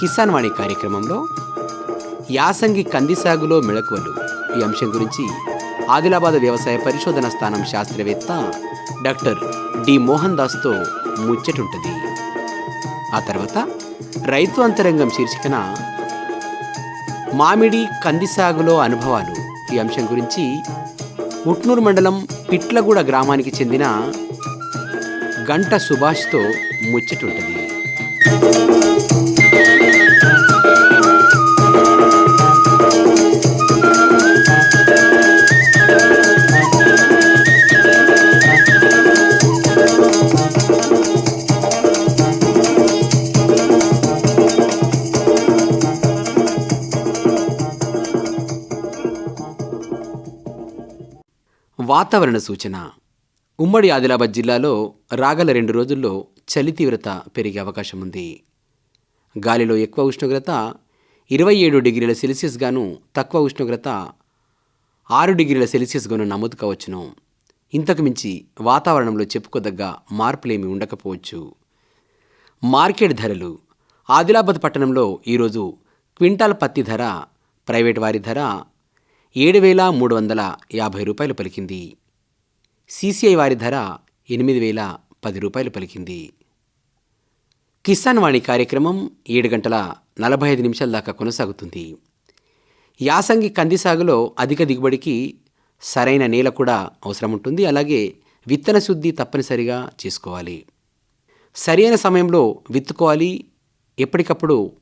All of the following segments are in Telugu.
కిసాన్ వాణి కార్యక్రమంలో యాసంగి కంది సాగులో మెళకువలు. ఈ అంశం గురించి ఆదిలాబాద్ వ్యవసాయ పరిశోధన స్థానం శాస్త్రవేత్త డాక్టర్ డి మోహన్ దాస్తో ముచ్చటుంటుంది. ఆ తర్వాత రైతు అంతరంగం శీర్షికన మామిడి కంది సాగులో అనుభవాలు. ఈ అంశం గురించి ఉట్నూరు మండలం పిట్లగూడ గ్రామానికి చెందిన గంట సుభాష్తో ముచ్చటుంటుంది. వాతావరణ సూచన. ఉమ్మడి ఆదిలాబాద్ జిల్లాలో రాగల రెండు రోజుల్లో చలి తీవ్రత పెరిగే అవకాశం ఉంది. గాలిలో ఎక్కువ ఉష్ణోగ్రత ఇరవై ఏడు డిగ్రీల సెల్సియస్ గాను తక్కువ ఉష్ణోగ్రత ఆరు డిగ్రీల సెల్సియస్ గాను నమోదు కావచ్చును. ఇంతకు మించి వాతావరణంలో చెప్పుకోదగ్గ మార్పులేమి ఉండకపోవచ్చు. మార్కెట్ ధరలు. ఆదిలాబాద్ పట్టణంలో ఈరోజు క్వింటాల్ పత్తి ధర ప్రైవేట్ వారి ధర ఏడు వేల మూడు వందల యాభై రూపాయలు పలికింది. సీసీఐ వారి ధర ఎనిమిది వేల పది రూపాయలు పలికింది. కిసాన్ వాణి కార్యక్రమం ఏడు గంటల నలభై ఐదు నిమిషాల దాకా కొనసాగుతుంది. యాసంగి కంది సాగులో అధిక దిగుబడికి సరైన నేల కూడా అవసరం ఉంటుంది అలాగే విత్తన శుద్ధి తప్పనిసరిగా చేసుకోవాలి. సరైన సమయంలో విత్తుకోవాలి. ఎప్పటికప్పుడు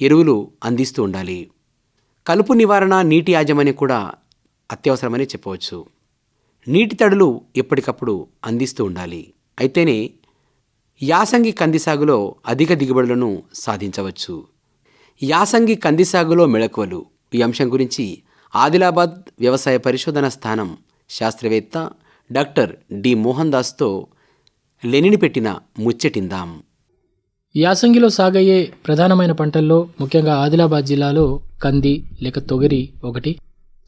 ఎరువులు అందిస్తూ ఉండాలి. కలుపు నివారణ నీటి యాజమాన్యం కూడా అత్యవసరమని చెప్పవచ్చు. నీటి తడులు ఎప్పటికప్పుడు అందిస్తూ ఉండాలి. అయితేనే యాసంగి కంది సాగులో అధిక దిగుబడులను సాధించవచ్చు. యాసంగి కంది సాగులో మెళకువలు ఈ అంశం గురించి ఆదిలాబాద్ వ్యవసాయ పరిశోధన స్థానం శాస్త్రవేత్త డాక్టర్ డి మోహన్ దాస్తో లెనిని పెట్టిన ముచ్చటిందాం. యాసంగిలో సాగయ్యే ప్రధానమైన పంటల్లో ముఖ్యంగా ఆదిలాబాద్ జిల్లాలో కంది లేక తొగరి ఒకటి.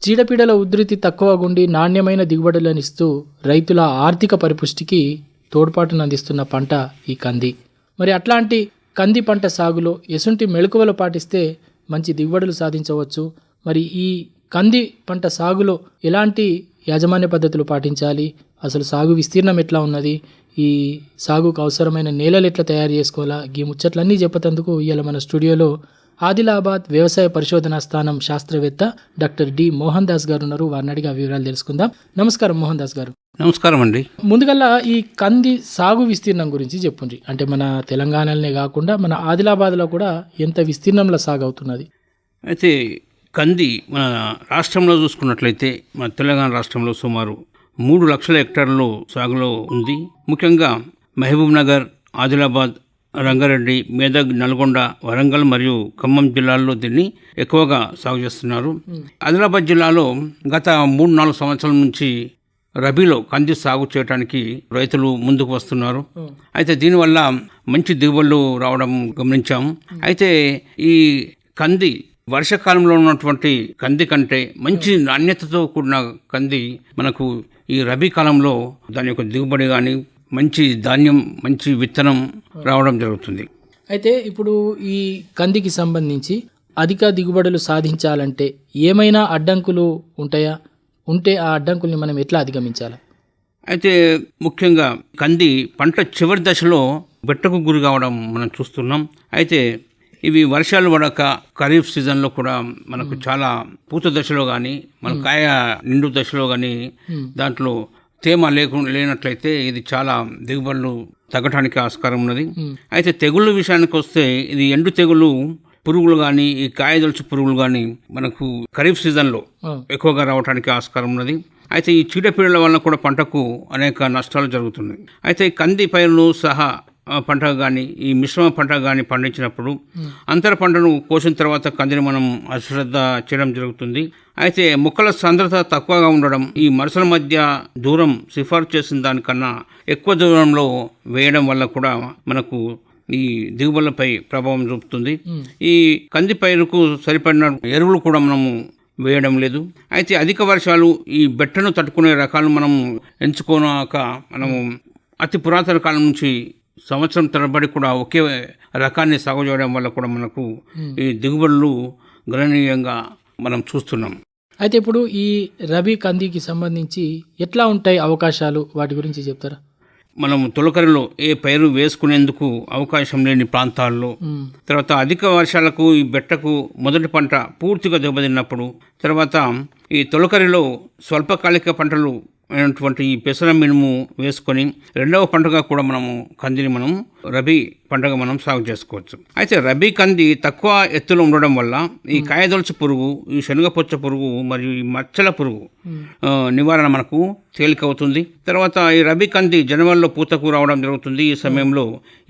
చీడపీడల ఉధృతి తక్కువగుండి నాణ్యమైన దిగుబడులను ఇస్తూ రైతుల ఆర్థిక పరిపుష్టికి తోడ్పాటును అందిస్తున్న పంట ఈ కంది. మరి అట్లాంటి కంది పంట సాగులో ఎసుంటి మెళకువలు పాటిస్తే మంచి దిగుబడులు సాధించవచ్చు. మరి ఈ కంది పంట సాగులో ఎలాంటి యాజమాన్య పద్ధతులు పాటించాలి? అసలు సాగు విస్తీర్ణం ఎట్లా ఉన్నది? ఈ సాగుకు అవసరమైన నేలలు ఎట్లా తయారు చేసుకోవాలా? ఈ ముచ్చట్లన్నీ చెప్పేందుకు ఇవాళ మన స్టూడియోలో ఆదిలాబాద్ వ్యవసాయ పరిశోధనా స్థానం శాస్త్రవేత్త డాక్టర్ డి మోహన్ దాస్ గారు ఉన్నారు. వారిని అడిగి ఆ వివరాలు తెలుసుకుందాం. నమస్కారం మోహన్ దాస్ గారు. నమస్కారం అండి. ముందుగల్లా ఈ కంది సాగు విస్తీర్ణం గురించి చెప్పుండ్రి. అంటే మన తెలంగాణలోనే కాకుండా మన ఆదిలాబాద్లో కూడా ఎంత విస్తీర్ణంలో సాగు అవుతున్నది? అయితే కంది మన రాష్ట్రంలో చూసుకున్నట్లయితే మన తెలంగాణ రాష్ట్రంలో సుమారు మూడు లక్షల హెక్టార్లు సాగులో ఉంది. ముఖ్యంగా మహబూబ్ నగర్ ఆదిలాబాద్ రంగారెడ్డి మేదక్ నల్గొండ వరంగల్ మరియు ఖమ్మం జిల్లాల్లో దీన్ని ఎక్కువగా సాగు చేస్తున్నారు. ఆదిలాబాద్ జిల్లాలో గత మూడు నాలుగు సంవత్సరాల నుంచి రబీలో కంది సాగు చేయడానికి రైతులు ముందుకు వస్తున్నారు. అయితే దీనివల్ల మంచి దిగుబడులు రావడం గమనించాము అయితే ఈ కంది వర్షాకాలంలో ఉన్నటువంటి కంది కంటే మంచి నాణ్యతతో కూడిన కంది మనకు ఈ రబీ కాలంలో దాని యొక్క దిగుబడి కానీ మంచి ధాన్యం మంచి విత్తనం రావడం జరుగుతుంది. అయితే ఇప్పుడు ఈ కందికి సంబంధించి అధిక దిగుబడులు సాధించాలంటే ఏమైనా అడ్డంకులు ఉంటాయా? ఉంటే ఆ అడ్డంకుల్ని మనం ఎట్లా అధిగమించాలి? అయితే ముఖ్యంగా కంది పంట చివరి దశలో బెట్టకు గురి కావడం మనం చూస్తున్నాం. అయితే ఇవి వర్షాలు పడక ఖరీఫ్ సీజన్లో కూడా మనకు చాలా పూత దశలో కానీ మన కాయ నిండు దశలో కానీ దాంట్లో తేమ లేకుండా లేనట్లయితే ఇది చాలా దిగుబడులు తగ్గడానికి ఆస్కారం ఉన్నది. అయితే తెగుళ్ళ విషయానికి వస్తే ఇది ఎండు తెగులు పురుగులు కానీ ఈ కాయదొలుచు పురుగులు కానీ మనకు ఖరీఫ్ సీజన్లో ఎక్కువగా రావడానికి ఆస్కారం ఉన్నది. అయితే ఈ చీడపీడల వలన కూడా పంటకు అనేక నష్టాలు జరుగుతున్నాయి. అయితే కంది పైరులు సహా పంట కానీ ఈ మిశ్రమ పంట కానీ పండించినప్పుడు అంతర పంటను కోసిన తర్వాత కందిని మనం అశ్రద్ధ చేయడం జరుగుతుంది. అయితే మొక్కల సాంద్రత తక్కువగా ఉండడం ఈ మరుసల మధ్య దూరం సిఫార్సు చేసిన దానికన్నా ఎక్కువ దూరంలో వేయడం వల్ల కూడా మనకు ఈ దిగుబడులపై ప్రభావం చూపుతుంది. ఈ కంది పైరుకు సరిపడిన ఎరువులు కూడా మనము వేయడం లేదు. అయితే అధిక వర్షాలు ఈ బెట్టను తట్టుకునే రకాలను మనము ఎంచుకోనాక మనము అతి పురాతన కాలం నుంచి సంవత్సరం తరబడి కూడా ఒకే రకాన్ని సాగు చేయడం వల్ల కూడా మనకు ఈ దిగుబడులు గణనీయంగా మనం చూస్తున్నాం. అయితే ఇప్పుడు ఈ రబీ కందికి సంబంధించి ఎట్లా ఉంటాయి అవకాశాలు? వాటి గురించి చెప్తారా? మనం తొలకరిలో ఏ పైరు వేసుకునేందుకు అవకాశం లేని ప్రాంతాల్లో మ్మ్. తర్వాత అధిక వర్షాలకు ఈ బెట్టకు మొదటి పంట పూర్తిగా దెబ్బతిన్నప్పుడు తర్వాత ఈ తొలకరిలో స్వల్పకాలిక పంటలు అయినటువంటి ఈ పెసర మినుము వేసుకొని రెండవ పంటగా కూడా మనము కందిని మనం రబీ పంటగా మనం సాగు చేసుకోవచ్చు. అయితే రబీ కంది తక్కువ ఎత్తులో ఉండడం వల్ల ఈ కాయదొలుచు పురుగు ఈ శనగపొచ్చ పురుగు మరియు ఈ మచ్చల పురుగు నివారణ మనకు తేలికవుతుంది. తర్వాత ఈ రబీ కంది జనవరిలో పూతకు రావడం జరుగుతుంది. ఈ సమయంలో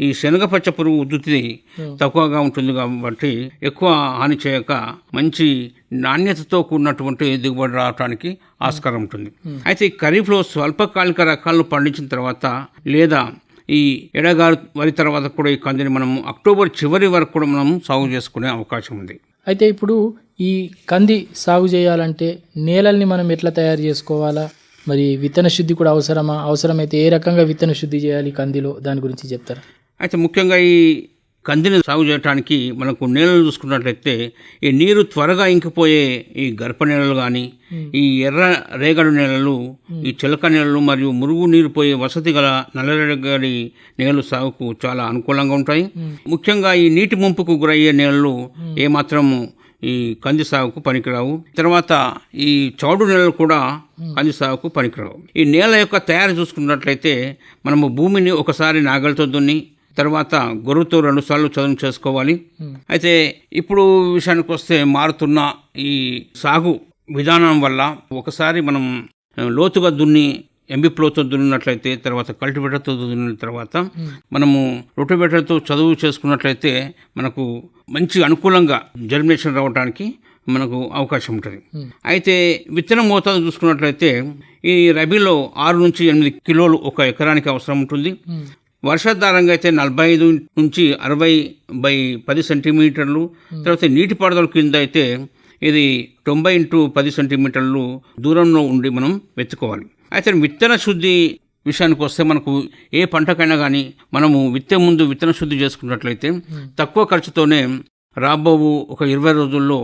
ఈ శనగపచ్చ పురుగు ఉధృతి తక్కువగా ఉంటుంది కాబట్టి ఎక్కువ హాని చేయక మంచి నాణ్యతతో కూడినటువంటి దిగుబడి రావడానికి ఆస్కారం ఉంటుంది. అయితే ఈ ఖరీఫ్లో స్వల్పకాలిక రకాలను పండించిన తర్వాత లేదా ఈ ఎడగారు వరి తర్వాత కూడా ఈ కందిని మనము అక్టోబర్ చివరి వరకు కూడా మనం సాగు చేసుకునే అవకాశం ఉంది. అయితే ఇప్పుడు ఈ కంది సాగు చేయాలంటే నేలల్ని మనం ఎట్లా తయారు చేసుకోవాలా? మరి విత్తన శుద్ధి కూడా అవసరమా? అవసరమైతే ఏ రకంగా విత్తన శుద్ధి చేయాలి కందిలో? దాని గురించి చెప్తారా? అయితే ముఖ్యంగా ఈ కందిని సాగు చేయడానికి మనకు నేలలు చూసుకున్నట్లయితే ఈ నీరు త్వరగా ఇంకిపోయే ఈ గర్భ నేలలు కానీ ఈ ఎర్ర రేగడి నేలలు ఈ చిలక నేలలు మరియు మురుగు నీరు పోయే వసతి గల నల్లరేగడి నేలలు సాగుకు చాలా అనుకూలంగా ఉంటాయి. ముఖ్యంగా ఈ నీటి ముంపుకు గురయ్యే నేలలు ఏమాత్రము ఈ కంది సాగుకు పనికిరావు. తర్వాత ఈ చౌడు నేలలు కూడా కంది సాగుకు పనికిరావు. ఈ నేల యొక్క తయారు చూసుకున్నట్లయితే మనము భూమిని ఒకసారి నాగలితో దున్ని తర్వాత గొర్రుతో రెండుసార్లు చదును చేసుకోవాలి. అయితే ఇప్పుడు విషయానికి వస్తే మారుతున్న ఈ సాగు విధానం వల్ల ఒకసారి మనం లోతుగా దున్ని ఎంబిప్లోతో దున్నినట్లయితే తర్వాత కల్టివేటర్తో దున్నిన తర్వాత మనము రొటోవేటర్తో చదువు చేసుకున్నట్లయితే మనకు మంచి అనుకూలంగా జర్మినేషన్ రావడానికి మనకు అవకాశం ఉంటుంది. అయితే విత్తనం మోతాదు చూసుకున్నట్లయితే ఈ రబీలో ఆరు నుంచి ఎనిమిది కిలోలు ఒక ఎకరానికి అవసరం ఉంటుంది. వర్షాధారంగా అయితే నలభై ఐదు నుంచి అరవై బై పది సెంటీమీటర్లు తర్వాత నీటిపారుదల కింద అయితే ఇది తొంభై ఇంటూ పది సెంటీమీటర్లు దూరంలో ఉండి మనం వెతుకోవాలి అయితే విత్తన శుద్ధి విషయానికి వస్తే మనకు ఏ పంటకైనా కానీ మనము విత్తే ముందు విత్తన శుద్ధి చేసుకున్నట్లయితే తక్కువ ఖర్చుతోనే రాబోవు ఒక ఇరవై రోజుల్లో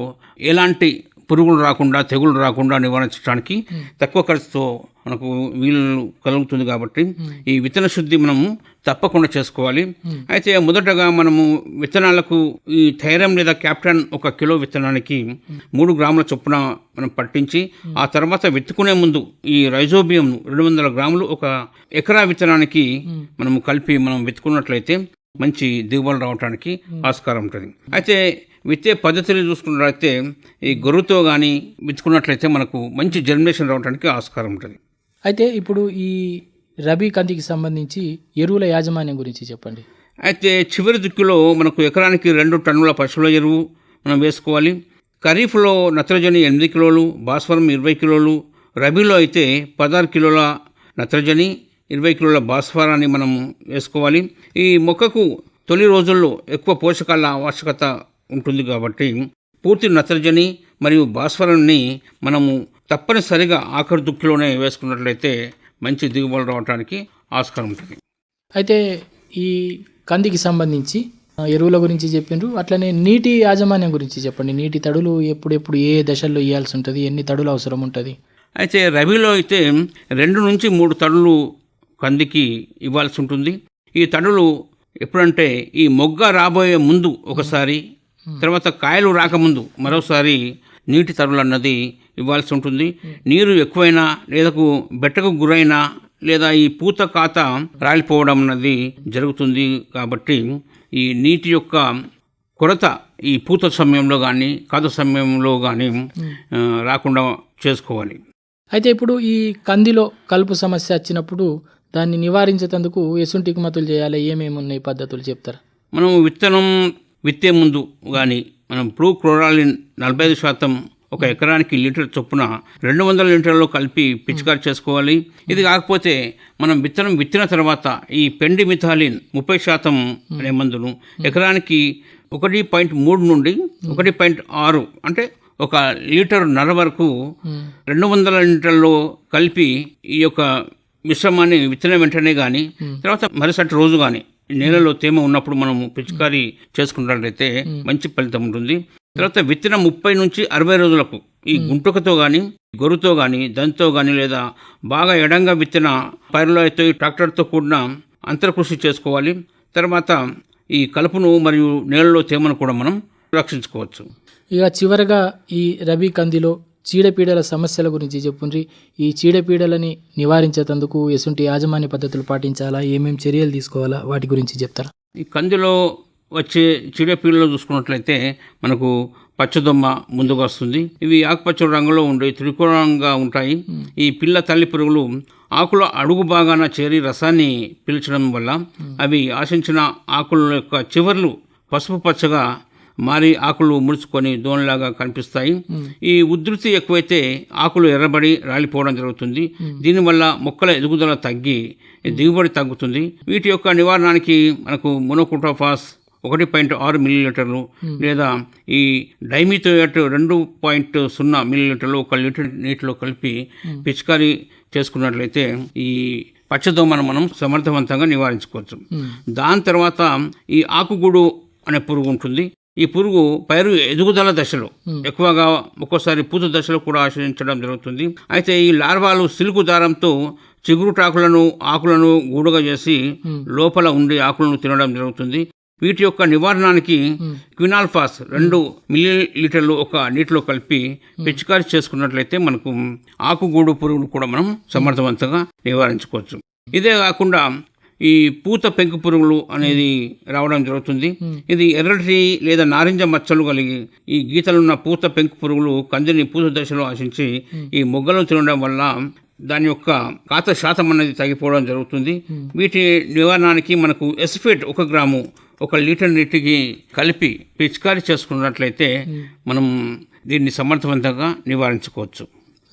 ఎలాంటి పురుగులు రాకుండా తెగులు రాకుండా నివారించడానికి తక్కువ ఖర్చుతో మనకు వీలు కలుగుతుంది కాబట్టి ఈ విత్తన శుద్ధి మనము తప్పకుండా చేసుకోవాలి. అయితే మొదటగా మనము విత్తనాలకు ఈ థైరం లేదా క్యాప్టన్ ఒక కిలో విత్తనానికి మూడు గ్రాముల చొప్పున మనం పట్టించి ఆ తర్వాత విత్తుకునే ముందు ఈ రైజోబియం రెండు వందల గ్రాములు ఒక ఎకరా విత్తనానికి మనము కలిపి మనం విత్తుకున్నట్లయితే మంచి దిగుబడి రావడానికి ఆస్కారం ఉంటుంది. అయితే విత్తే పద్ధతిని చూసుకున్నట్లయితే ఈ గొర్రెతో కానీ విత్తుకున్నట్లయితే మనకు మంచి జర్మినేషన్ రావడానికి ఆస్కారం ఉంటుంది. అయితే ఇప్పుడు ఈ రబీ కందికి సంబంధించి ఎరువుల యాజమాన్యం గురించి చెప్పండి. అయితే చివరి దిక్కులో మనకు ఎకరానికి రెండు టన్నుల పశువుల ఎరువు మనం వేసుకోవాలి. ఖరీఫ్లో నత్రజని ఎనిమిది కిలోలు భాస్వరం ఇరవై కిలోలు రబీలో అయితే పదహారు కిలోల నత్రజని ఇరవై కిలోల భాస్వరాన్ని మనం వేసుకోవాలి. ఈ మొక్కకు తొలి రోజుల్లో ఎక్కువ పోషకాల ఆవశ్యకత ఉంటుంది కాబట్టి పూర్తి నత్రజని మరియు భాస్వరాన్ని మనము తప్పనిసరిగా ఆఖరి దుక్కిలోనే వేసుకున్నట్లయితే మంచి దిగుబడి రావడానికి ఆస్కారం ఉంటుంది. అయితే ఈ కందికి సంబంధించి ఎరువుల గురించి చెప్పిండ్రు అట్లనే నీటి యాజమాన్యం గురించి చెప్పండి. నీటి తడులు ఎప్పుడెప్పుడు ఏ దశల్లో ఇవ్వాల్సి ఉంటుంది ఎన్ని తడులు అవసరం ఉంటుంది? అయితే రబీలో అయితే రెండు నుంచి మూడు తడులు కందికి ఇవ్వాల్సి ఉంటుంది. ఈ తడులు ఎప్పుడంటే ఈ మొగ్గ రాబోయే ముందు ఒకసారి తర్వాత కాయలు రాకముందు మరోసారి నీటి తడులు అన్నది ఇవ్వాల్సి ఉంటుంది. నీరు ఎక్కువైనా లేదా బెట్టకు గురైనా లేదా ఈ పూత కాత రాలిపోవడం అన్నది జరుగుతుంది కాబట్టి ఈ నీటి యొక్క కొరత ఈ పూత సమయంలో కానీ కాత సమయంలో కానీ రాకుండా చేసుకోవాలి. అయితే ఇప్పుడు ఈ కందిలో కలుపు సమస్య వచ్చినప్పుడు దాన్ని నివారించేందుకు ఎసుంటి కుమతులు చేయాలి ఏమేమి ఉన్నాయి పద్ధతులు చెప్తారా? మనం విత్తనం విత్తే ముందు కానీ మనం ప్రూ క్లోరాలిన్ నలభై ఐదు శాతం ఒక ఎకరానికి లీటర్ చొప్పున రెండు వందల లీటర్లు కలిపి పిచికారి చేసుకోవాలి. ఇది కాకపోతే మనం విత్తనం విత్తిన తర్వాత ఈ పెండి మిథాలిన్ ముప్పై శాతం అనే మందును ఎకరానికి ఒకటి పాయింట్ మూడు నుండి ఒకటి పాయింట్ ఆరు అంటే ఒక లీటర్ నర వరకు రెండు వందల లీటర్లో కలిపి ఈ యొక్క మిశ్రమాన్ని విత్తన వెంటనే కానీ తర్వాత మరుసటి రోజు కానీ నేలలో తేమ ఉన్నప్పుడు మనము పిచికారీ చేసుకున్నట్లయితే మంచి ఫలితం ఉంటుంది. తర్వాత విత్తన ముప్పై నుంచి అరవై రోజులకు ఈ గుంటుకతో కానీ గొర్రుతో కానీ దంతో కానీ లేదా బాగా ఎడంగా విత్తన పైరులతో ట్రాక్టర్తో కూడిన అంతర్కృషి చేసుకోవాలి. తర్వాత ఈ కలుపును మరియు నేలలో తేమను కూడా మనం రక్షించుకోవచ్చు. ఇక చివరగా ఈ రబీ కందిలో చీడపీడల సమస్యల గురించి చెప్పుండ్రి. ఈ చీడపీడలని నివారించేందుకు ఎసుంటి యాజమాన్య పద్ధతులు పాటించాలా? ఏమేమి చర్యలు తీసుకోవాలా? వాటి గురించి చెప్తారా? ఈ కందిలో వచ్చే చీడపీడలు చూసుకున్నట్లయితే మనకు పచ్చదొమ్మ ముందుకు వస్తుంది. ఇవి ఆకుపచ్చ రంగులో ఉండే త్రికోణంగా ఉంటాయి. ఈ పిల్ల తల్లి పురుగులు ఆకుల అడుగు భాగాన చేరి రసాన్ని పీల్చడం వల్ల అవి ఆశించిన ఆకుల యొక్క చివర్లు పసుపు పచ్చగా మారి ఆకులు ముడుచుకొని దోణలాగా కనిపిస్తాయి. ఈ ఉధృతి ఎక్కువైతే ఆకులు ఎర్రబడి రాలిపోవడం జరుగుతుంది. దీనివల్ల మొక్కల ఎదుగుదల తగ్గి దిగుబడి తగ్గుతుంది. వీటి యొక్క నివారణానికి మనకు మొనోకుటోఫాస్ ఒకటి పాయింట్ ఆరు మిల్లీలీటర్లు లేదా ఈ డైమిథోయట్ రెండు పాయింట్ సున్నా మిల్లీలీటర్లు ఒక లీటర్ నీటిలో కలిపి పిచికారీ చేసుకున్నట్లయితే ఈ పచ్చదోమను మనం సమర్థవంతంగా నివారించుకోవచ్చు. దాని తర్వాత ఈ ఆకుగూడు అనే పురుగు ఉంటుంది. ఈ పురుగు పైరు ఎదుగుదల దశలో. ఎక్కువగా ఒక్కోసారి పూత దశలో కూడా ఆశ్రయించడం జరుగుతుంది. అయితే ఈ లార్వాలు సిల్కు దారంతో చిగురుటాకులను ఆకులను గూడుగా చేసి లోపల ఉండి ఆకులను తినడం జరుగుతుంది. వీటి యొక్క నివారణకి క్వినాల్ఫాస్ రెండు మిల్లీ లీటర్లు ఒక నీటిలో కలిపి పిచికారి చేసుకున్నట్లయితే మనకు ఆకుగూడు పురుగును కూడా మనం సమర్థవంతంగా నివారించుకోవచ్చు. ఇదే కాకుండా ఈ పూత పెంకు పురుగులు అనేది రావడం జరుగుతుంది. ఇది ఎర్రటి లేదా నారింజ మచ్చలు కలిగి ఈ గీతలున్న పూత పెంకు పురుగులు కందిని పూత దశలో ఆశించి ఈ మొగ్గలను తినడం వల్ల దాని యొక్క కాత శాతం అనేది తగ్గిపోవడం జరుగుతుంది. వీటి నివారణకి మనకు ఎస్ఫేట్ ఒక గ్రాము ఒక లీటర్ నీటికి కలిపి పిచికారీ చేసుకున్నట్లయితే మనం దీన్ని సమర్థవంతంగా నివారించుకోవచ్చు.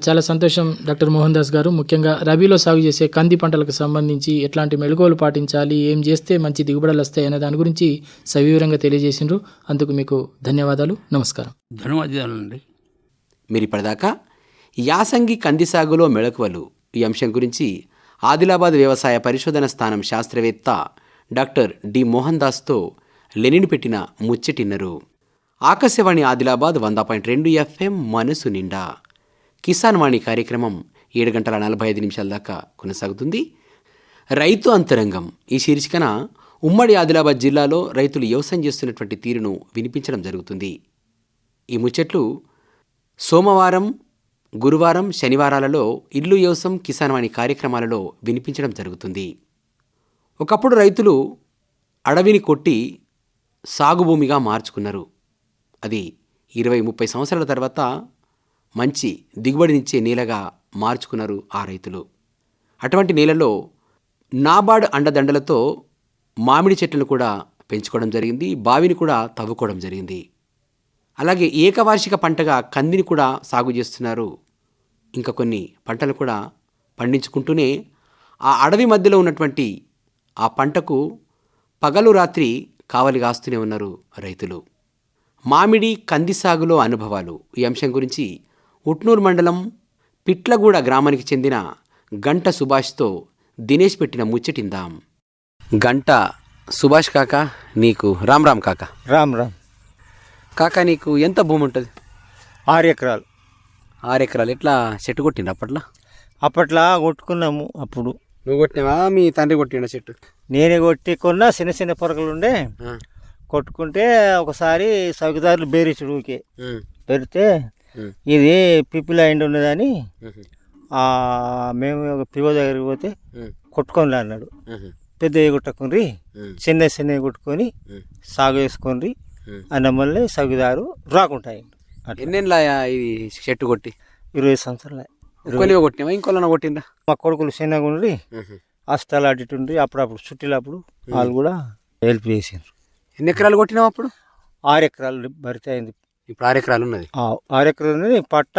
చాలా సంతోషం డాక్టర్ మోహన్ దాస్ గారు. ముఖ్యంగా రబీలో సాగు చేసే కంది పంటలకు సంబంధించి ఎట్లాంటి మెళుకువలు పాటించాలి ఏం చేస్తే మంచి దిగుబడులు వస్తాయి అనే దాని గురించి సవివరంగా తెలియజేసిండ్రు. అందుకు మీకు ధన్యవాదాలు. నమస్కారం. ధన్యవాదాలండి. మీరు ఇప్పటిదాకా యాసంగి కంది సాగులో మెళకువలు. ఈ అంశం గురించి ఆదిలాబాద్ వ్యవసాయ పరిశోధన స్థానం శాస్త్రవేత్త డాక్టర్ డి మోహన్ దాస్తో లెనిన్ పెట్టిన ముచ్చటిన్నరు. ఆకాశవాణి ఆదిలాబాద్ వంద పాయింట్ రెండు ఎఫ్ఎం మనసు నిండా. కిసాన్ వాణి కార్యక్రమం ఏడు గంటల నలభై ఐదు నిమిషాల దాకా కొనసాగుతుంది. రైతు అంతరంగం. ఈ శీర్షికన ఉమ్మడి ఆదిలాబాద్ జిల్లాలో రైతులు వ్యవసాయం చేస్తున్నటువంటి తీరును వినిపించడం జరుగుతుంది. ఈ ముచ్చట్లు సోమవారం గురువారం శనివారాలలో ఇల్లు యోసం కిసాన్ వాణి కార్యక్రమాలలో వినిపించడం జరుగుతుంది. ఒకప్పుడు రైతులు అడవిని కొట్టి సాగుభూమిగా మార్చుకున్నారు. అది ఇరవై ముప్పై సంవత్సరాల తర్వాత మంచి దిగుబడినిచ్చే నేలగా మార్చుకున్నారు ఆ రైతులు. అటువంటి నేలలో నాబార్డ్ అండదండలతో మామిడి చెట్లను కూడా పెంచుకోవడం జరిగింది బావిని కూడా తవ్వుకోవడం జరిగింది. అలాగే ఏకవార్షిక పంటగా కందిని కూడా సాగు చేస్తున్నారు ఇంకా కొన్ని పంటలు కూడా పండించుకుంటూనే ఆ అడవి మధ్యలో ఉన్నటువంటి ఆ పంటకు పగలు రాత్రి కావలి కాస్తూనే ఉన్నారు రైతులు. మామిడి కంది సాగులో అనుభవాలు. ఈ అంశం గురించి ఉట్నూరు మండలం పిట్లగూడ గ్రామానికి చెందిన గంట సుభాష్తో దినేష్ పెట్టిన ముచ్చటిందాం. గంట సుభాష్ కాక నీకు రామ్ రామ్ కాక. రామ్ రామ్. కాక నీకు ఎంత భూమి ఉంటుంది? ఆరు ఎకరాలు. ఆరు ఎకరాలు ఎట్లా చెట్టు కొట్టిండ్రు అప్పట్లో? అప్పట్లో కొట్టుకున్నాము అప్పుడు. నువ్వు కొట్టినావా? మీ తండ్రి కొట్టిండ చెట్టు? నేనే కొట్టి కొన్న చిన్న చిన్న పొరకలు ఉండే. కొట్టుకుంటే ఒకసారి సౌకదారులు బేరించుడు ఊకే పెడితే. ఇది పిప్పిల ఎండ్ ఉన్నదని మేము ఒక పివో దగ్గరికి పోతే కొట్టుకొని అన్నాడు. పెద్ద కొట్టుకుని చిన్న చిన్న కొట్టుకొని సాగు వేసుకొని అన్న మళ్ళీ సౌకదారు రాకుంటాయి ఎన్నెన్ల ఇది చెట్టు కొట్టి? ఇరవై సంవత్సరాలు. కొన్ని కొట్టినావా? ఇంకోళ్ళ కొట్టిండ్రా? మా కొడుకులు చిన్నగా ఉండి ఇటు ఉండి అప్పుడప్పుడు చుట్టినప్పుడు వాళ్ళు కూడా హెల్ప్ చేసారు ఎన్ని ఎకరాలు కొట్టినావు అప్పుడు? ఆరు ఎకరాలు భరితే అయింది. ఇప్పుడు ఆరు ఎకరాలు ఉన్నది. ఆరు ఎకరాలు ఉన్నది. పట్ట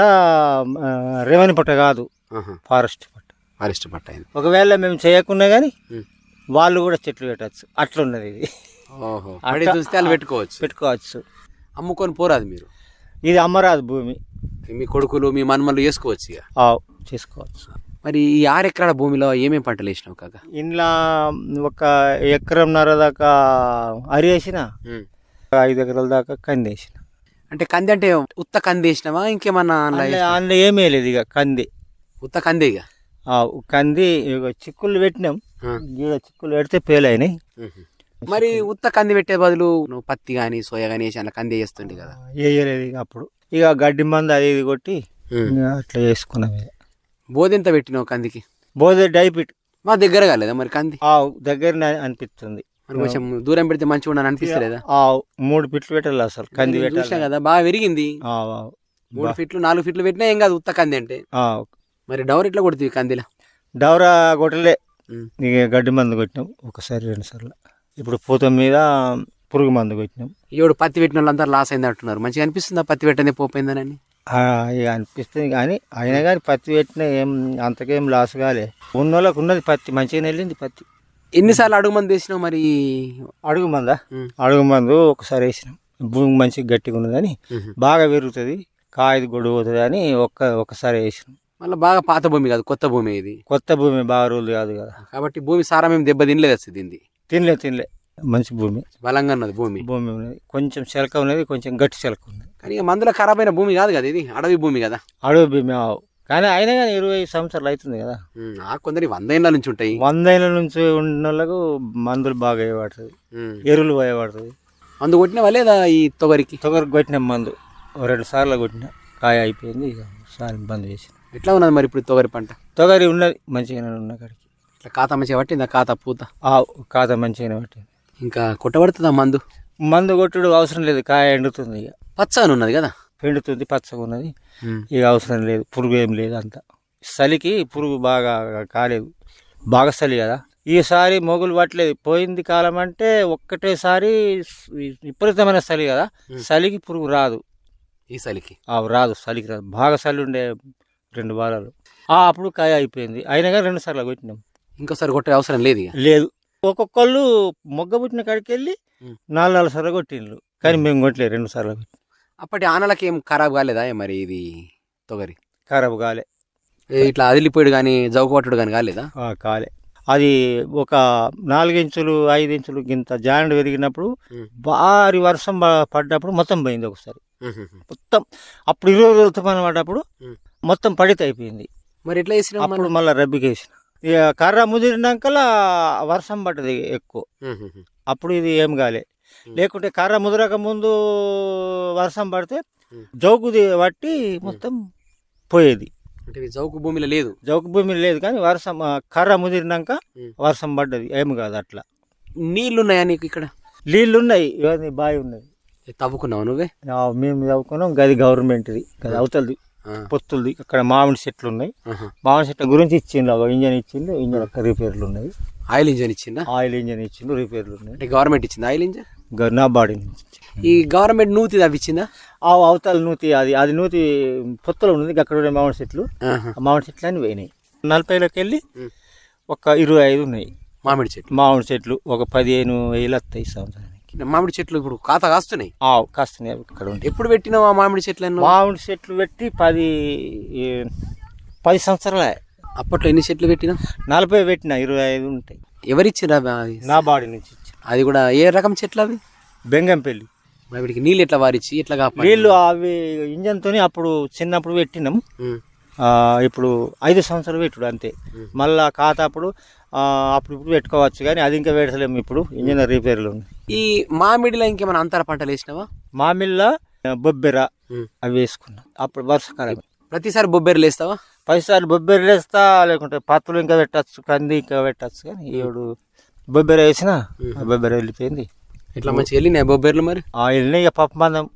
ఆ, రెవెన్యూ పట్ట కాదు. ఫారెస్ట్ పట్ట. ఫారెస్ట్ పట్ట అయింది. ఒకవేళ మేము చేయకున్నా కానీ. వాళ్ళు కూడా చెట్లు పెట్టచ్చు. అట్లున్నది ఇది. చూస్తే వాళ్ళు పెట్టుకోవచ్చు. పెట్టుకోవచ్చు. అమ్ముకొని పోరాదు మీరు. ఇది అమ్మరాదు భూమి. మీ కొడుకులు మీ మన్మలు వేసుకోవచ్చు ఇక? చేసుకోవచ్చు. మరి ఈ ఆరు ఎకరాల భూమిలో ఏమేమి పంటలు వేసినావు కాక? ఇంట్లో ఒక ఎకరంన్నర దాకా అరి వేసిన ఐదు ఎకరాల దాకా కంది వేసిన. అంటే కంది అంటే ఉత్త కంది వేసినావా? ఇంకేమన్నా అందులో ఏమీ లేదు ఇక కంది. ఉత్త కందే ఇక? కంది చిక్కులు పెట్టినాం. గీడ చిక్కులు పెడితే పేలైనాయి. మరి ఉత్త కంది పెట్టే బదులు నువ్వు పత్తి కానీ సోయా కానీ వేసి అలా కంది వేస్తుండే కదా. వేయలేదు ఇక అప్పుడు. ఇక గడ్డి మంది అది ఇది కొట్టి అట్లా చేసుకున్నాం ఇక. బోదెంత పెట్టినావు కందికి? బోధ డైపిట్ మా దగ్గర కాలేదా మరి కంది? ఆ దగ్గరనే అనిపిస్తుంది. మరి కొంచెం దూరం పెడితే మంచిగా ఉండని అనిపిస్తలేదా? ఆ మూడు పిట్లు పెట్టాలి అసలు కంది చూసినా కదా బాగా ఆ, మూడు ఫీట్లు నాలుగు ఫీట్లు పెట్టినా ఏం కాదు ఉత్త కంది అంటే. ఆ. మరి డౌర్ ఇట్లా కొడుతుంది కందిలా? డౌరా కొట్టలే. గడ్డి మందు కొట్టినాం ఒకసారి రెండు సార్లు. ఇప్పుడు పూత మీద పురుగు మందు కొట్టినాం. ఈవిడ పత్తి పెట్టిన వాళ్ళందరూ లాస్ అయింది అంటున్నారు మంచిగా అనిపిస్తుందా పత్తి పెట్టనే పోపోయిందని ఇక అనిపిస్తుంది కానీ అయినా కానీ పత్తి పెట్టినా ఏం అంతకేం లాస్ కాలే. ఉన్న వాళ్ళకి ఉన్నది పత్తి మంచిగానే వెళ్ళింది పత్తి. ఎన్నిసార్లు అడుగు మంది వేసినావు మరి? అడుగు మందా. అడుగు మందు ఒకసారి వేసినాం. భూమి మంచిగా గట్టిగా ఉన్నదని. బాగా పెరుగుతుంది కాయది గొడవ అవుతుంది అని ఒక్క ఒకసారి వేసినాం. మళ్ళీ బాగా పాత భూమి కాదు కొత్త భూమి ఇది. కొత్త భూమి బాగా రోజులు కాదు కదా. కాబట్టి భూమి సారం ఏం దెబ్బ తినలేదు అసలు దీన్ని తినలే తినలే. మంచి భూమి. బలంగా ఉన్నది భూమి. భూమి ఉన్నది. కొంచెం చిలక ఉన్నది కొంచెం గట్టి చిలక ఉన్నది. కానీ ఇక మందుల ఖరాబ్ అయిన భూమి కాదు కదా ఇది? అడవి భూమి కదా? అడవి భూమి కానీ అయినా కానీ ఇరవై సంవత్సరాలు అవుతుంది కదా. ఆ కొందరి వంద ఏళ్ళ నుంచి ఉంటాయి. వందేళ్ళ నుంచి ఉన్న వాళ్ళకు మందులు బాగా వేయబడుతుంది ఉమ్. ఎరువులు వేయబడుతుంది మందు కొట్టినవా లేదా ఈ తొగరికి? తొగరికి కొట్టిన మందు. రెండు సార్లు కొట్టిన. కాయ అయిపోయింది ఇక సారి బంద్ చేసిన ఎట్లా ఉన్నది మరి ఇప్పుడు తొగరి పంట? తొగరి ఉన్నది మంచిగానే ఉన్న కాడికి కాత మంచిగా పట్టిందా? కాత పూత? ఆ కాత మంచిగానే పట్టింది. ఇంకా కొట్టబడుతుందా మందు? మందు కొట్టుడు అవసరం లేదు కాయ ఎండుతుంది ఇక. పచ్చని ఉన్నది కదా? ఎండుతుంది పచ్చగా ఉన్నది. ఇక అవసరం లేదు పురుగు ఏం లేదు అంత. చలికి పురుగు బాగా కాలేదు. బాగా చలి కదా. ఈసారి మొగులు పట్టలేదు. పోయింది కాలం అంటే ఒక్కటేసారి విపరీతమైన చలి కదా. చలికి పురుగు రాదు. ఈ చలికి? రాదు చలికి రాదు. బాగా చలి ఉండే రెండు వారాలు. ఆ అప్పుడు కాయ అయిపోయింది. అయినా కానీ రెండు సార్లు కొట్టినాం. ఇంకోసారి కొట్టే అవసరం లేదు ఇక. లేదు. ఒక్కొక్కళ్ళు మొగ్గ పుట్టిన కాడికి వెళ్ళి. నాలుగు నాలుగు సార్లు కొట్టిండ్రు కానీ మేము కొట్టలేదు రెండు సార్లు. అప్పటి ఆనలకి ఏం ఖరాబ్ కాలేదా మరి ఇది తొగరి? ఖరాబ్ కాలే. ఇట్లా అదిలిపోయాడు కానీ జౌకు పట్టుడు కానీ కాలేదా? కాలే. అది ఒక నాలుగించులు ఐదు ఇంచులు గింత జాయింట్ పెరిగినప్పుడు. భారీ వర్షం పడ్డప్పుడు మొత్తం పోయింది ఒకసారి. మొత్తం అప్పుడు ఇరవై రోజులు తుఫాను పడ్డప్పుడు. మొత్తం పడితే అయిపోయింది. మరి ఎట్లా చేసినావు అప్పుడు మళ్ళీ రబ్బికేసిన. ఇక కర్ర ముదిరినాకలా వర్షం పడ్డది ఎక్కువ? అప్పుడు ఇది ఏం కాలే. లేకుంటే కర్ర ముదిరక ముందు వర్షం పడితే. జౌకుది పట్టి మొత్తం పోయేది. అంటే జౌకు భూమిలో లేదు. జౌకు భూమి లేదు కానీ వర్షం కర్ర ముదిరినాక. వర్షం పడ్డది. ఏం కాదు అట్లా. నీళ్ళు ఉన్నాయా నీకు ఇక్కడ? నీళ్ళు ఉన్నాయి ఇవన్నీ బావి ఉన్నది ఏ, తవ్వుకున్నావు నువ్వే? మేము చదువుకున్నాం గది గవర్నమెంట్ది. గది ఆ, పొత్తులది అక్కడ మామిడి చెట్లు ఉన్నాయి. మామిడి చెట్ల గురించి ఇచ్చిండు ఒక ఇంజన్ ఇచ్చిండు ఇంజన్ ఒక్క రిపేర్లు ఉన్నాయి. ఆయిల్ ఇంజన్ ఇచ్చిందా ఆయిల్ ఇంజన్ ఇచ్చిండు రిపేర్లు ఉన్నాయి. అంటే గవర్నమెంట్ ఇచ్చిందా ఆయిల్ ఇంజన్? నా బాడీ నుంచి ఈ గవర్నమెంట్ నూతి తవ్విచ్చిందా ఆ అవతల నూతి అది అది నూతి పొత్తులో ఉన్నది అక్కడ ఉండే మామిడి చెట్లు. మామిడి చెట్లు అని పోయినాయి. నలభైలోకి వెళ్ళి. ఒక ఇరవై ఐదు ఉన్నాయి. మామిడి చెట్లు. మామిడి చెట్లు ఒక పదిహేను వేలు వస్తాయి సంవత్సరానికి. మామిడి చెట్లు ఇప్పుడు కాత కాస్తున్నాయి. కాస్తున్నాయి ఇక్కడ ఉంటాయి ఎప్పుడు పెట్టినావు ఆ మామిడి చెట్లను? మామిడి చెట్లు పెట్టి పది పది సంవత్సరాలే. అప్పట్లో ఎన్ని చెట్లు పెట్టినావు? నలభై పెట్టిన ఇరవై ఐదు ఉంటాయి. ఎవరిచ్చిరా నా బాడీ నుంచి అది కూడా ఏ రకం చెట్లు అవి? బెంగంపల్లి. వీటికి నీళ్ళు ఎట్లా వారిచ్చి ఎట్లా కాపాడి నీళ్ళు అవి ఇంజన్తోని అప్పుడు చిన్నప్పుడు పెట్టినాం. ఇప్పుడు ఐదు సంవత్సరాలు పెట్టుడు అంతే. మళ్ళా ఖాతా అప్పుడు అప్పుడు ఇప్పుడు పెట్టుకోవచ్చు కానీ అది ఇంకా పెడతలేము ఇప్పుడు. ఇంజన్ రిపేర్లు ఉన్నాయి. ఈ మామిడిలో ఇంకేమైనా అంతర పంటలు వేసినావా? మామిళ్ళ బొబ్బెర. అవి వేసుకున్నాం. అప్పుడు వర్షకాలం. ప్రతిసారి బొబ్బెర్లు వేస్తావా? పదిసార్లు బొబ్బెరలు వేస్తా లేకుంటే పత్తులు ఇంకా పెట్టచ్చు కంది ఇంకా పెట్టచ్చు కానీ ఏడు బొబ్బెర వేసిన బొబ్బెర వెళ్ళిపోయింది. ఇట్లా మంచిగా వెళ్ళినాయి బొబ్బెర్లు మరి? వెళ్ళినాయి ఇక పప్పు మందం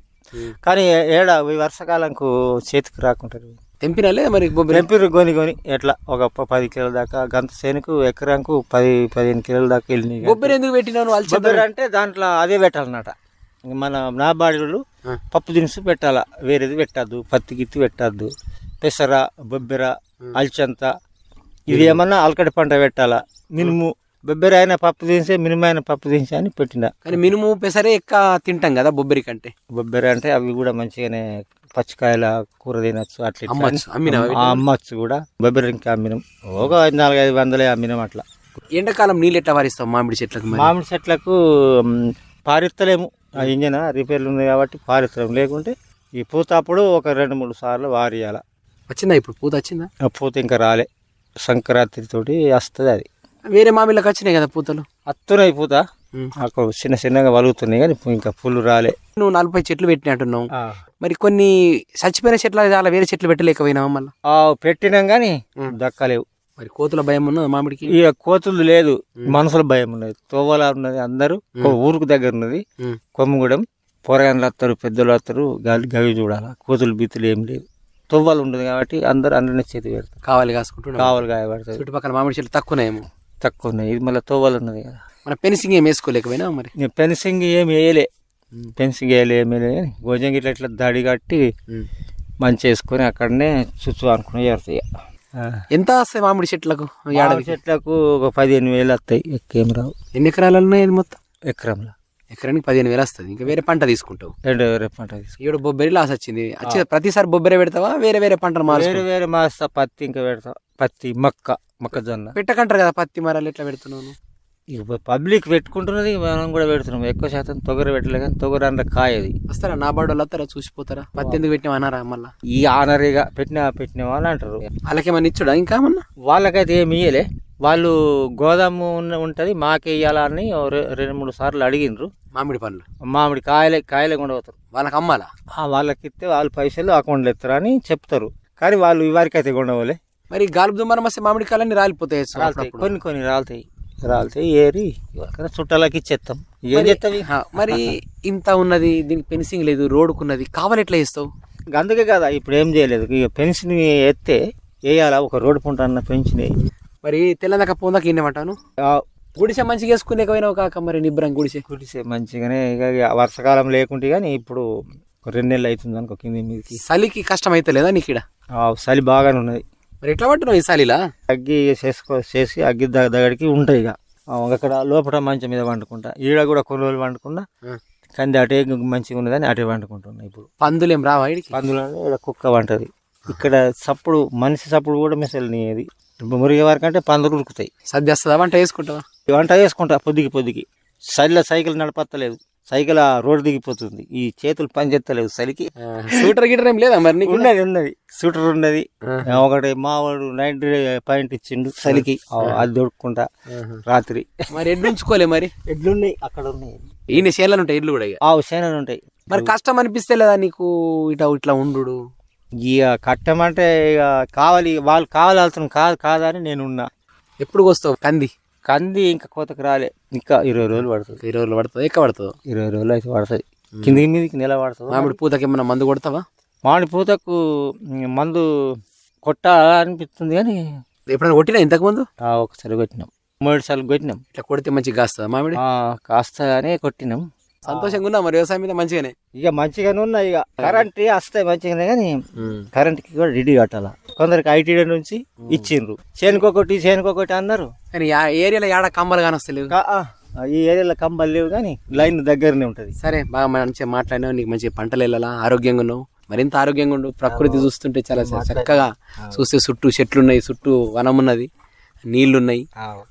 కానీ ఏడ ఈ వర్షాకాలంకు చేతికి రాకుంటారు తెంపినా లేదా మరి తెంపిరు కొని కొని ఎట్లా? ఒక పది కిలోల దాకా గంత సేనుకు ఎకరాకు పది పదిహేను కిలోల దాకా వెళ్ళినాయి బొబ్బరి ఎందుకు అలసి బొబ్బరి అంటే దాంట్లో అదే పెట్టాలన్నట ఇంక మన నాబాడీలు పప్పు దినుసు పెట్టాల. వేరేది పెట్టద్దు. పత్తి గిత్తి పెట్టద్దు. పెసర బొబ్బెర అల్చంత. ఇది ఏమన్నా అలకటి పంట పెట్టాలా? మినుము. బొబ్బెర అయిన పప్పు దినుసే మినుము అయిన పప్పు దినుసే అని పెట్టిన. కానీ మినుము పెసరే ఎక్కువ తింటాం కదా బొబ్బరి కంటే. బొబ్బెర అంటే అవి కూడా మంచిగానే పచ్చికాయల కూర తినచ్చు అట్లా అమ్మచ్చు కూడా. బొబ్బెర ఇంకా అమ్మినాం. ఒక నాలుగైదు వందలే అమ్మినాం అట్లా. ఎండాకాలం నీళ్ళు ఎట్లా వారిస్తాం మామిడి చెట్లకు మామిడి చెట్లకు మ్, పారిత్తలేము. ఆ ఇంజన్ రిపేర్లు ఉంది కాబట్టి పారిత్తలేము. లేకుంటే ఈ పూత అప్పుడు ఒక రెండు మూడు సార్లు వారియాల. వచ్చిందా ఇప్పుడు? పూత వచ్చిందా? పూత ఇంకా రాలే. సంక్రాంతి తోటి వస్తుంది అది. వేరే మామిళ్ళకి వచ్చినాయి కదా పూతలు? అత్తున్నాయి పూత. అక్కడ చిన్న చిన్నగా వలుగుతున్నాయి కానీ ఇంకా పుల్లు రాలే. నువ్వు నలభై చెట్లు పెట్టినట్టున్నావు. మరి కొన్ని చచ్చిపోయిన చెట్ల చాలా వేరే చెట్లు పెట్టలేకపోయినావా మళ్ళీ? పెట్టినాం కానీ దక్కలేవు. మరి కోతుల భయం ఉన్నది మామిడికి? ఇక కోతులు లేదు మనుషుల భయం ఉన్నది. తోవల ఉన్నది అందరూ ఊరుకు దగ్గర ఉన్నది. కొమ్మగూడెం పొరగాన్లు వస్తారు పెద్దలు వస్తారు గాలి గవి చూడాలి. కోతులు బీతులు ఏం లేదు తొవ్వలు ఉండదు కాబట్టి అందరూ అందరినీ చేతి పెడతారు. కావాలి కాసుకుంటున్నావు కావాలి గాయపడుతుంది చుట్టుపక్కల మామిడి చెట్లు తక్కువనేమో తక్కువ ఉన్నాయి. ఇది మళ్ళీ తోవలు ఉన్నది కదా. మన పెన్సింగ్ ఏం వేసుకోలేకపోయినా మరి? నేను ఫెన్సింగ్ ఏమి వేయలే. ఫెన్సింగ్ వేయలే ఏమి కానీ భోజనం ఇట్లా ఇట్లా దడి కట్టి. మంచి వేసుకొని అక్కడనే చుచ్చు అనుకుని ఏరుతాయి ఎంత వస్తాయి మామిడి చెట్లకు మామిడి చెట్లకు ఒక పదిహేను వేలు వస్తాయి. ఎక్కేం రావు. ఎన్ని ఎకరాలు ఉన్నాయి ఇది మొత్తం? ఎకరంలో. ఎకరానికి పదిహేను వేలు వస్తుంది. ఇంకా వేరే పంట తీసుకుంటావు. రెండు రేపు పంట ఈడ బొబ్బరి లాస్ వచ్చింది. వచ్చి ప్రతిసారి బొబ్బరి పెడతావా? వేరే వేరే పంటలు మారు వేరే వేరే మాస్తా పత్తి ఇంకా పెడతాం. పత్తి మక్క మొక్కజొన్న. పెట్టకంటారు కదా పత్తి మరాలు ఎట్లా పెడుతున్నావు నువ్వు? ఇక పబ్లిక్ పెట్టుకుంటున్నది మనం కూడా పెడుతున్నాం. ఎక్కువ శాతం తొగర పెట్టలే కానీ తొగర అందులో కాయది. వస్తారా? నా బాడోళ్ళు వస్తారా? చూసిపోతారా? పత్తి ఎందుకు పెట్టినావు అన్నారా మళ్ళా? ఈ ఆనరీగా పెట్టిన పెట్టిన వాళ్ళు అంటారు. వాళ్ళకేమన్నా ఇచ్చుడా ఇంకా ఏమన్నా? వాళ్ళకైతే ఏమి ఇయ్యలే. వాళ్ళు గోదాము ఉన్న ఉంటుంది మాకే ఇయ్యాలని ఓ రె- రెండు మూడు సార్లు అడిగినరు మామిడి పండ్లు. మామిడి కాయలే కాయలే కూడా పోతారు. వాళ్ళకి అమ్మాలా? వాళ్ళకి ఇస్తే వాళ్ళు పైసలు అకౌంట్లో ఎత్తారు అని చెప్తారు. కానీ వాళ్ళు ఇవరికి అయితే కొండవలే మరి గాలుపు దుమ్మరం వస్తే మామిడి కాయలన్నీ రాలిపోతాయి. కొన్ని కొన్ని రాలుతాయి. రాలుతాయి ఏరి చుట్టాలకి ఇచ్చేస్తాం ఏం చేస్తావి మరి ఇంత ఉన్నది దీనికి ఫెన్సింగ్ లేదు రోడ్డుకున్నది కావాలి ఎట్లా చేస్తావు? అందుకే కదా ఇప్పుడు ఏం చేయలేదు. ఇక పెన్షన్ ఎత్తే వేయాలా? ఒక రోడ్డు పుంట అన్న పెన్షన్. మరి తెల్లదాకా పోందాక ఏమంటాను? గుడిసె మంచిగా వేసుకునే పోయినావు కాక మరి నిబ్బరం గుడిసె. కురిసే మంచిగానే ఇక వర్షాకాలం లేకుంటే కానీ ఇప్పుడు రెండు నెలలు అవుతుంది అనుకో కింది మీదకి. చలికి కష్టం అయితే లేదా నీకు ఆ చలి బాగానే ఉన్నది. మరి ఎట్లా పట్టున్నావు ఈ చలిలా అగ్గి చేసుకో చేసి అగ్గి దగ్గ దగ్గరికి ఉంటాయి ఇక. అక్కడ లోపల మంచం మీద వండుకుంటా ఈడ కూడా కొన్ని రోజులు వండుకున్నా కంది అటే మంచిగా ఉన్నదని అటే వండుకుంటున్నా ఇప్పుడు. పందులు ఏం రావా ఇక్కడ కుక్క వంటది ఇక్కడ సప్పుడు మనిషి సప్పుడు కూడా మిసలినది మురిగే వరకు అంటే పందులు ఉరుకుతాయి. సద్య వస్తుందా? వంట వేసుకుంటావా వంట చేసుకుంటా పొద్దుకి పొద్దుకి. చలిలో సైకిల్ నడపత్తలేదు. సైకిల్ ఆ రోడ్డు దిగిపోతుంది. ఈ చేతులు పని చేస్తలేవు చలికి సూటర్ గిటర్ ఏం లేదా మరి ఉన్నది ఉన్నది. సూటర్ ఉన్నది. ఒకటి మావాడు నైన్టీ పాయింట్ ఇచ్చిండు చలికి అది దొడుక్కుంటా రాత్రి. మరి ఎడ్లు ఉంచుకోలే మరి? ఎడ్లున్నాయి అక్కడ ఉన్నాయి ఈయన చేయాలని ఉంటాయి ఎడ్లు కూడా ఆ సేనలు ఉంటాయి. మరి కష్టం అనిపిస్తే లేదా నీకు ఇట్లా ఇట్లా ఉండు ఇక కట్టమంటే ఇక కావాలి వాళ్ళు కావాల్సిన కాదు కాదని నేను ఉన్నా ఎప్పుడు వస్తావు? కంది. కంది ఇంకా కోతకు రాలే. ఇంకా ఇరవై రోజులు పడుతుంది. ఇరవై రోజులు పడుతుంది. ఎక్క పడుతుంది? ఇరవై రోజులు అయితే పడుతుంది కిందికి మీదకి నెల పడుతుంది మామిడి పూతకి ఏమన్నా మందు కొడతావా? మామిడి పూతకు మందు కొట్ట అనిపిస్తుంది కానీ ఎప్పుడైనా కొట్టినా ఇంతకు ముందు? ఆ, ఒకసారి కొట్టినాం. మూడు సార్లు కొట్టినాం. ఇట్లా కొడితే మంచిగా కాస్తుందా మామిడి? ఆ, కాస్తగానే కొట్టినాం. సంతోషంగా ఉన్నా మరి వ్యవసాయం మీద మంచిగానే. ఇక మంచిగానే ఉన్నాయి ఇక. కరెంట్ వస్తాయి మంచిగానే కానీ కరెంట్కి కూడా రెడీ కట్టాల కొందరికి ఐటీడీ నుంచి ఇచ్చిండ్రు. చేనుకొకటి చేనుకొకటి అన్నారు. కానీ ఏరియాలో ఏడ కంబలు కానొస్తలేవు కా- ఆ, ఈ ఏరియాలో కంబలు లేవు కానీ లైన్ దగ్గరనే ఉంటుంది. సరే బాగా మంచిగా మాట్లాడినావు. నీకు మంచిగా పంటలు వెళ్ళాలా? ఆరోగ్యంగా ఉన్నావు. మరింత ఆరోగ్యంగా ఉండు. ప్రకృతి చూస్తుంటే చాలా చక్కగా చూస్తే చుట్టూ చెట్లు ఉన్నాయి చుట్టూ వనం ఉన్నది నీళ్ళు ఉన్నాయి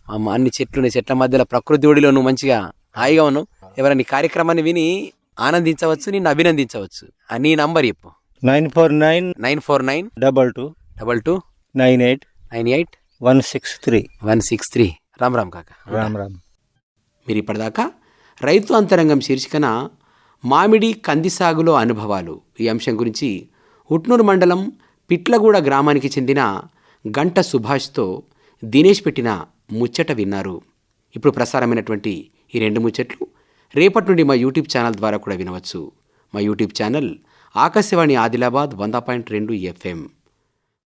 అమ్మ, అన్ని చెట్లు ఉన్నాయి చెట్ల మధ్యలో ప్రకృతి ఒడిలో నువ్వు మంచిగా హాయిగా ఉన్నావు. ఎవరైనా నీ కార్యక్రమాన్ని విని ఆనందించవచ్చు నిన్ను అభినందించవచ్చు. నీ నంబర్ చెప్పు. Nine four nine nine four nine double two double two nine eight nine eight one six three. One six three. Ram Ram కాక. రామ్ రామ్. మీరు ఇప్పటిదాకా రైతు అంతరంగం శీర్షికన మామిడి కంది సాగులో అనుభవాలు. ఈ అంశం గురించి ఉట్నూరు మండలం పిట్లగూడ గ్రామానికి చెందిన గంట సుభాష్తో దినేష్ పెట్టిన ముచ్చట విన్నారు. ఇప్పుడు ప్రసారమైనటువంటి ఈ రెండు ముచ్చట్లు రేపటి నుండి మా యూట్యూబ్ ఛానల్ ద్వారా కూడా వినవచ్చు. మా యూట్యూబ్ ఛానల్ ఆకాశవాణి ఆదిలాబాద్ వంద పాయింట్ రెండు ఎఫ్ఎం.